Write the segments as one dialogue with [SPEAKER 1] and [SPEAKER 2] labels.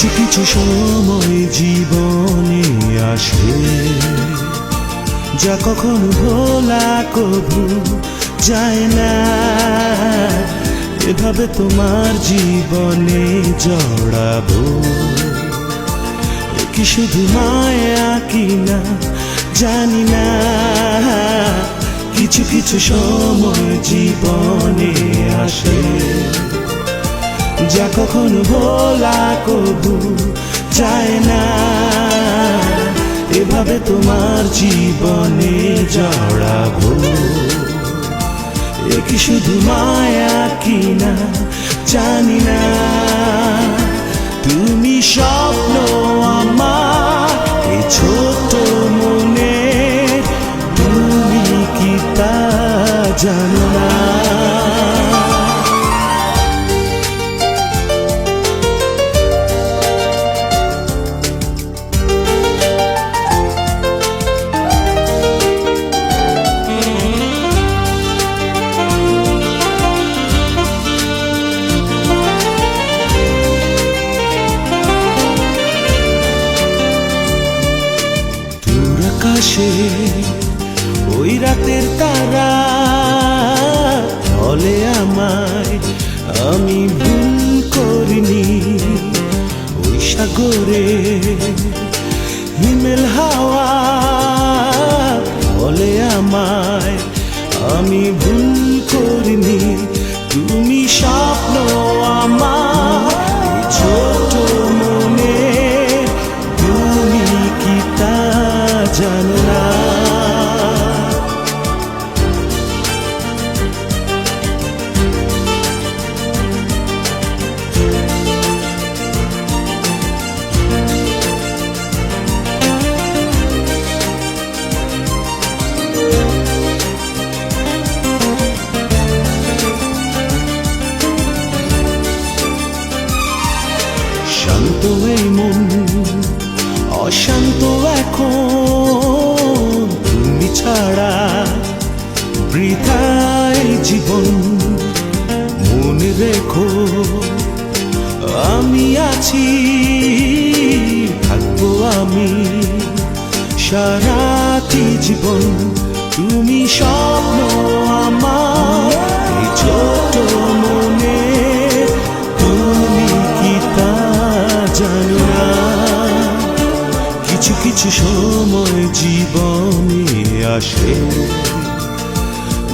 [SPEAKER 1] কিছু কিছু সময় জীবনে আসে। যা কখনো ভোলা কবু যায় না। এভাবে তোমার জীবনে জড়াবো। কি শুধু মায়া কিনা জানি না। কিছু কিছু সময় জীবনে আসে। যা কখনো ভোলা কবু চায় না। এভাবে তোমার জীবনে জড়াবো। কি শুধু মায়া কিনা? জানি না। তুমি স্বপ্ন আকাশে ওই রাতের তারা বলে আমায়, আমি ভুল করিনি ওই সাগরে। হিমেল হাওয়া বলে আমায়, আমি ভুল করিনি, তুমি স্বপ্ন শান্ত এই মন, অশান্ত এখন তুমি ছাড়া বৃথায় জীবন। মনে রেখো, আমি আছি, থাকব আমি সারাটি জীবন। তুমি স্বপ্ন আমার কিছু সময় জীবনে আসে।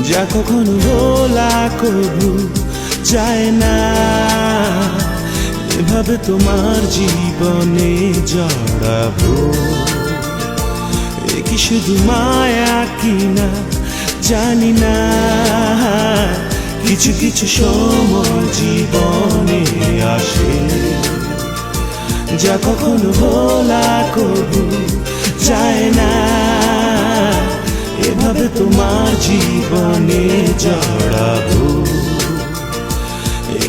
[SPEAKER 1] যা কখনো বলা কবু যায় না। এভাবে তোমার জীবনে জড়াবো। কি শুধু মায়া কিনা জানি না। কিছু কিছু সময় জীবনে আসে। যা কখনো ভোলা কবু যায় না। এভাবে তোমার জীবনে জড়াবো।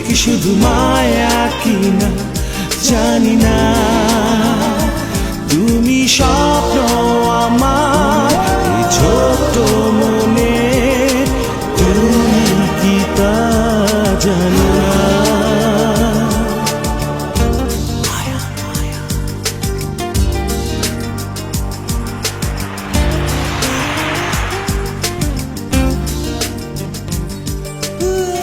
[SPEAKER 1] কি শুধু মায়া কিনা জানি না। তুমি সব Ooh.